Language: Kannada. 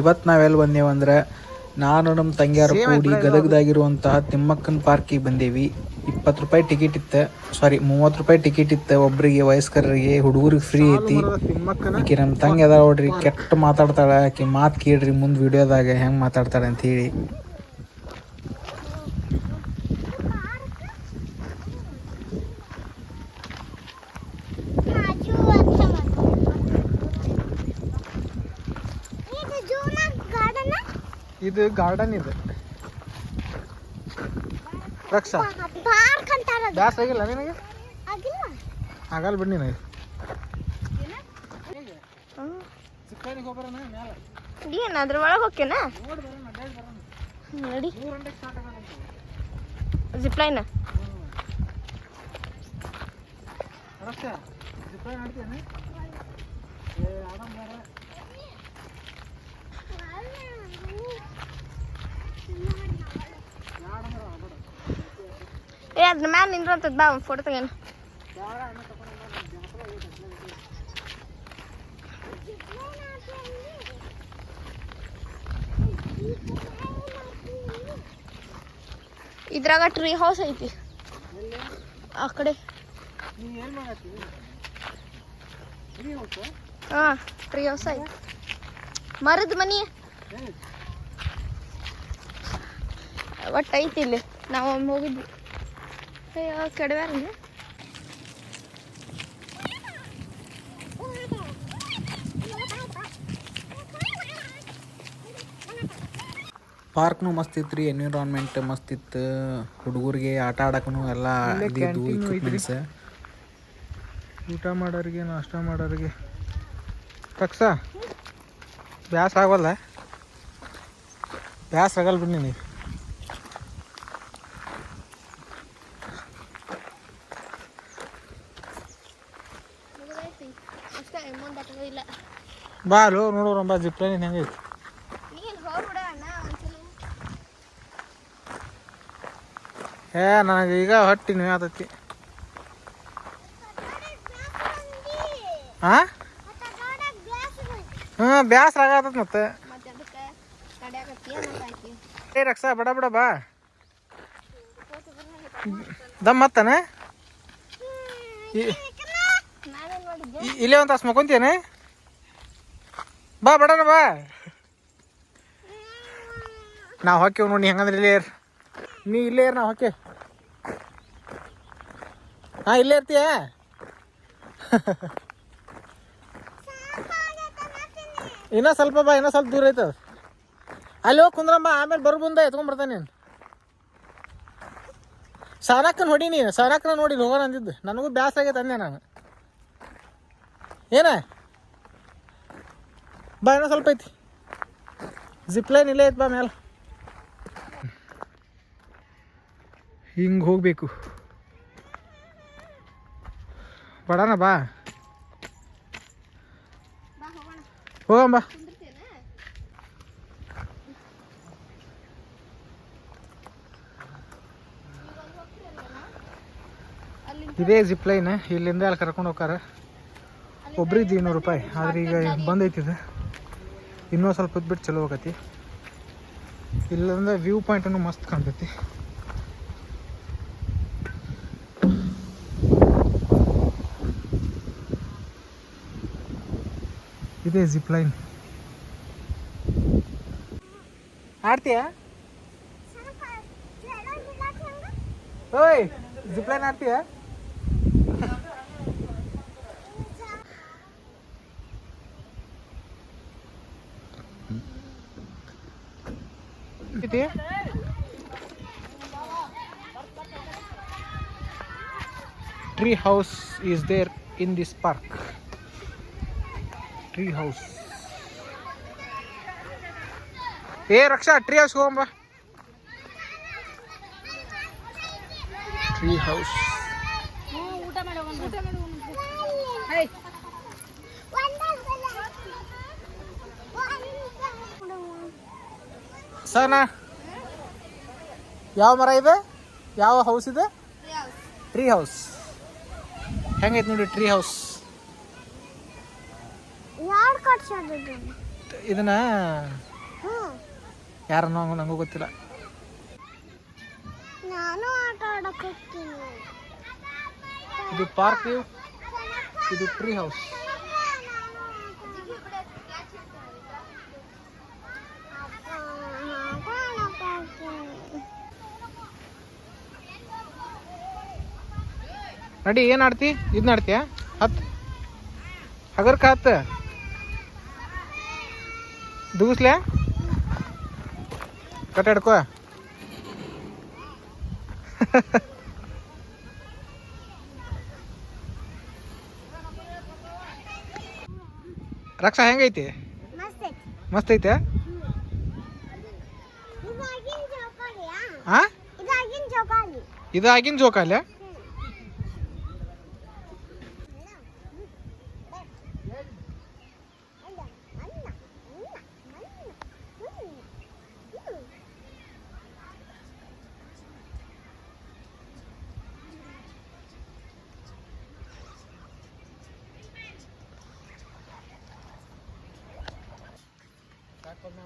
ಇವತ್ತು ನಾವೆಲ್ಲಿ ಬಂದೇವಂದ್ರೆ ನಾನು ನಮ್ಮ ತಂಗಿಯಾರು ಕೂಡಿ ಗದಗದಾಗಿರುವಂತಹ ತಿಮ್ಮಕ್ಕನ ಪಾರ್ಕಿಗೆ ಬಂದೇವಿ. ಇಪ್ಪತ್ತು ರೂಪಾಯಿ ಟಿಕೆಟ್ ಇತ್ತು. ಸಾರಿ ಮೂವತ್ತು ರೂಪಾಯಿ ಟಿಕೆಟ್ ಇತ್ತು ಒಬ್ಬರಿಗೆ ವಯಸ್ಕರಿಗೆ ಹುಡುಗರಿಗೆ ಫ್ರೀ ಐತಿ. ಈಕೆ ನಮ್ಮ ತಂಗಿ ಅದ ನೋಡ್ರಿ ಕೆಟ್ಟ ಮಾತಾಡ್ತಾಳೆ. ಆಕೆ ಮಾತು ಕೇಳ್ರಿ ಮುಂದೆ ವಿಡಿಯೋದಾಗ ಹೆಂಗೆ ಮಾತಾಡ್ತಾಳೆ ಅಂತ ಹೇಳಿ ಕಾಜು ಅಂತ ಇದು ಜೂನ ಗಾರ್ಡನ್ ಇದು ಗಾರ್ಡನ್ ಇದೆ. ರಕ್ಷಾ. ಬ್ಯಾಸ್ ಆಗಿಲ್ಲ ನಿನಗೆ? ಆಗಿಲ್ಲ. ಬಿಡಿ ನಿನಗೆ. ಏನು ಅದ್ರ ಒಳಗೆ ಹೋಗ್ತೇನ? ನೋಡಿ. ಜಿಪ್ಲೈನ್ ಏ ಅದ್ರ ಮ್ಯಾಲ ನಿಂದ್ರಂತದ್ ಬಾ ಫೋಟೋ ತೆಗೇನು. ಇದ್ರಾಗ ಟ್ರೀ ಹೌಸ್ ಐತಿ. ಆ ಕಡೆ. ಹಾ ಟ್ರೀ ಹೌಸ್ ಐತಿ. ಮರದ ಮನಿ. ಒಟ್ಟು ಐತಿ ಇಲ್ಲಿ ನಾವು ಒಮ್ಮೆ ಹೋಗಿದ್ವಿ. ಅಯ್ಯೋ ಕೆಡವ್ಯಾರ ಪಾರ್ಕ್ನು ಮಸ್ತ್ ಇತ್ತು ರೀ ಎನ್ವಿರಾನ್ಮೆಂಟ್ ಮಸ್ತ್ ಇತ್ತು. ಹುಡುಗರಿಗೆ ಆಟ ಆಡಕ್ಕೂ ಎಲ್ಲ ಇಕ್ವಿಪ್ಮೆಂಟ್ಸ್ ಊಟ ಮಾಡೋರಿಗೆ ನಾಷ್ಟ ಮಾಡೋರಿಗೆ. ತಕ್ಸ ಬ್ಯಾಸ್ ಆಗೋಲ್ಲ ಬ್ಯಾಸ್ ಆಗಲ್ಲ ಬಿಡಿ ನೀನು. ಇಲ್ಲ. ಬಾ ಅಲ್ಲೋ ನೋಡೋಣ ಜಿಪ್ಲೈನ್ ಹೆಂಗೈತಿ ಏ ನನಗೆ ಈಗ ಹೊಟ್ಟಿ ನೀವು ಆತೈತಿ. ಹಾಂ ಹ್ಞೂ ಬ್ಯಾಸ್ರ ಆಗತ್ತದ ಮತ್ತೆ. ಏ ರಕ್ಷಾ ಬಡ ಬಡ ಬಾ. ದಮ್ ಮತ್ತನ? ನಾನೇನ್ ಮಾಡಿದ್ದೆ ಇ- ಇಲ್ಲೇ ಒಂದು ತಾಸು ಮಕ್ಕೊಂತೇನೆ. ಬಾ ಬಡನ ಬಾ. ನಾವು ಹೊಕ್ಕೇವ್ ನೋಡಿ ಹೆಂಗಂದ್ರೆ ಇಲ್ಲೇ ಇರ್. ನೀ ಇಲ್ಲೇ ಇರ್, ನಾವು ಹಾಕಿ ಹಾಂ, ಇಲ್ಲೇ ಇರ್ತೀಯ? ಇನ್ನೂ ಸ್ವಲ್ಪ ಬಾ, ಇನ್ನೂ ಸ್ವಲ್ಪ ದೂರ ಐತದ. ಅಲ್ಲಿ ಹೋಗಿ ಕುಂದ್ರಮ್ಮ ಆಮೇಲೆ ಬರ್ ಮುಂದೆ ಎತ್ಕೊಂಡ್ಬರ್ತಾನೆ ನೀನು. ಸಾನಕ್ಕನ ಹೊಡಿ ನೀನು ಸಾನಕ್ಕನ ನೋಡಿ ಹೋಗೋಣ ಅಂದಿದ್ದು. ನನಗೂ ಬ್ಯಾಸ ಆಗೈತೆ ಅಂದೆ ನಾನು. ಏನ? ಬಾ ಏನೋ ಸ್ವಲ್ಪ ಐತಿ. ಜಿಪ್ಲೈನ್ ಇಲ್ಲೇ ಐತಿ ಬಾ ಮೇಲೆ ಹಿಂಗೆ ಹೋಗಬೇಕು. ಬಡಾನ ಬಾ. ಹೋಗಂಬ ಇದೇ ಜಿಪ್ಲೈನ್ ಇಲ್ಲಿಂದ ಅಲ್ಲಿ ಕರ್ಕೊಂಡು ಹೋಗಾರ ಒಬ್ರಿಗೆ ಇನ್ನೂರು ರೂಪಾಯಿ. ಆದ್ರೆ ಈಗ ಬಂದೈತಿ ಇದು ಇನ್ನೂ ಸ್ವಲ್ಪ ಹೊತ್ತು ಬಿಟ್ಟು ಚಲೋ ಆಗತಿ. ಇಲ್ಲಂದ್ರೆ ವ್ಯೂ ಪಾಯಿಂಟನ್ನು ಮಸ್ತ್ ಕಾಣ್ತೈತಿ. ಇದೇ ಜಿಪ್ಲೈನ್ ಆಡ್ತೀಯಾ? ಓಯ್ ಜಿಪ್ ಲೈನ್ ಆಡ್ತೀಯಾ? ಐತಿ tree house is there in this park tree house ಏ ರಕ್ಷಾ ಟ್ರೀ ಹೌಸ್ ಹೋಗಂಬ ಟ್ರೀ ಹೌಸ್ ಊಟ ಮಾಡಿ ಹೋಗೋಣ ಊಟ ಮಾಡಿ ಸನಾ ಯಾವ ಮರ ಇದೆ? ಯಾವ ಹೌಸ್ ಇದೆ? ಟ್ರೀ ಹೌಸ್ ಹೆಂಗೈತೆ ನೋಡಿ ಟ್ರೀ ಹೌಸ್ ಯಾರು ಇದನ್ನ ಹ್ಞೂ. ನಂಗೂ ಗೊತ್ತಿಲ್ಲ. ನಾನು ಆಟ ಆಡಕ್ಕೆ ಹೋಗ್ತೀನಿ. ಇದು ಪಾರ್ಕ್ ಇದು ಟ್ರೀ ಹೌಸ್ ನಡಿ ಏನು ಆಡ್ತಿ? ಇದನ್ನ ಆಡ್ತೀಯ? ಹತ್. ಹಗರ್ಕ ಹತ್. ದೂಸ್ಲೆ. ಕಟ್ ಹಿಡ್ಕೋ. ರಕ್ಷಾ ಹೆಂಗೈತಿ? ಮಸ್ತ್ ಐತಿ? ಮಸ್ತ್ ಐತೆ ಇದಾಗಿನ ಜೋಕಾಲಿಯಾ ಆ? ಇದಾಗಿನ ಜೋಕಾಲಿ. ಇದು ಆಗಿನ ಜೋಕಾಲೆ? con la